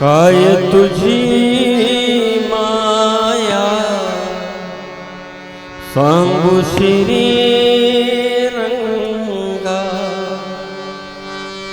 काय तुझी माया सांगू श्री रंगा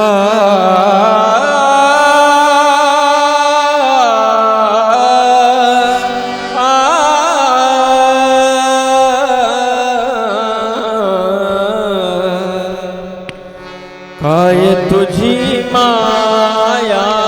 आ काय तुझी माया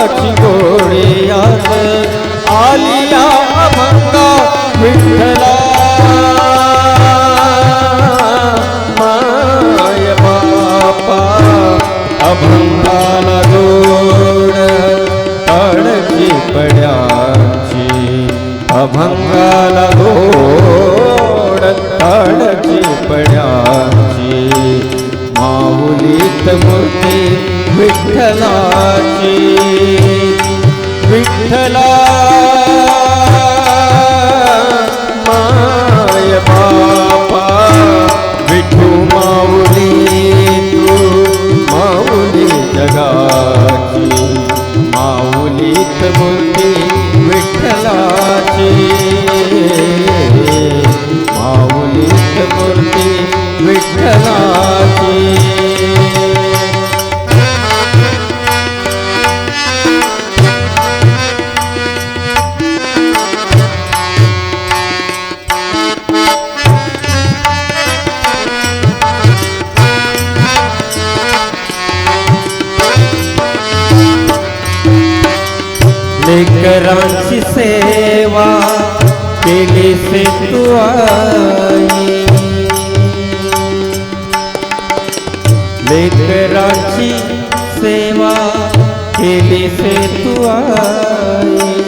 अमृताची गोळ्यात आलिया अभंगा विठ्ठला. माय बापा अभंगाला गोड अडकी पड्याची. अभंगाला गोड अडकी पड्याची. माऊलीत मूर्ती विठ्ठलाची विठ्ठला लेकरांची सेवा केली से तू आई। लेकरांची सेवा से तू लेकराची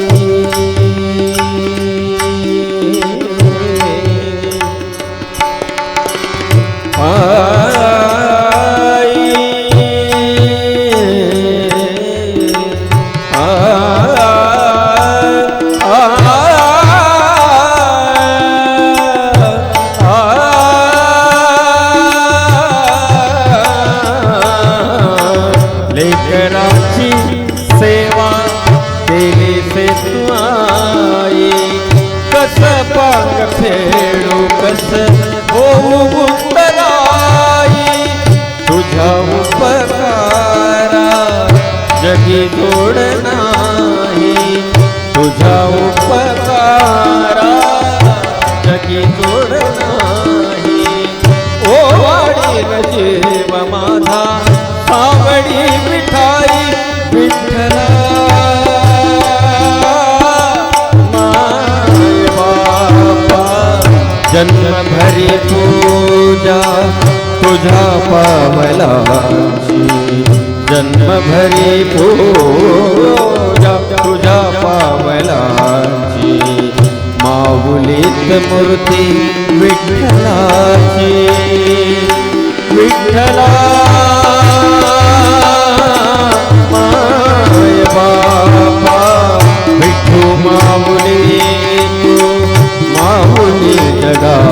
कस पांग फेडू कस होऊ उत्तराई तुझ्या उपकारा जगी जोड नाही तुझ्या उपकारा जगी जोड नाही ओ वाडी जीव माझा सावडी तुझ्या पामला जन्म भरी पूजा तुझ्या पामलाची माऊलीत मूर्ती विठ्ठलाची. विठ्ठला माय बापा. विठू माऊली तू माऊली जगा.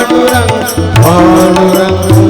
ভানুরং ভানুরং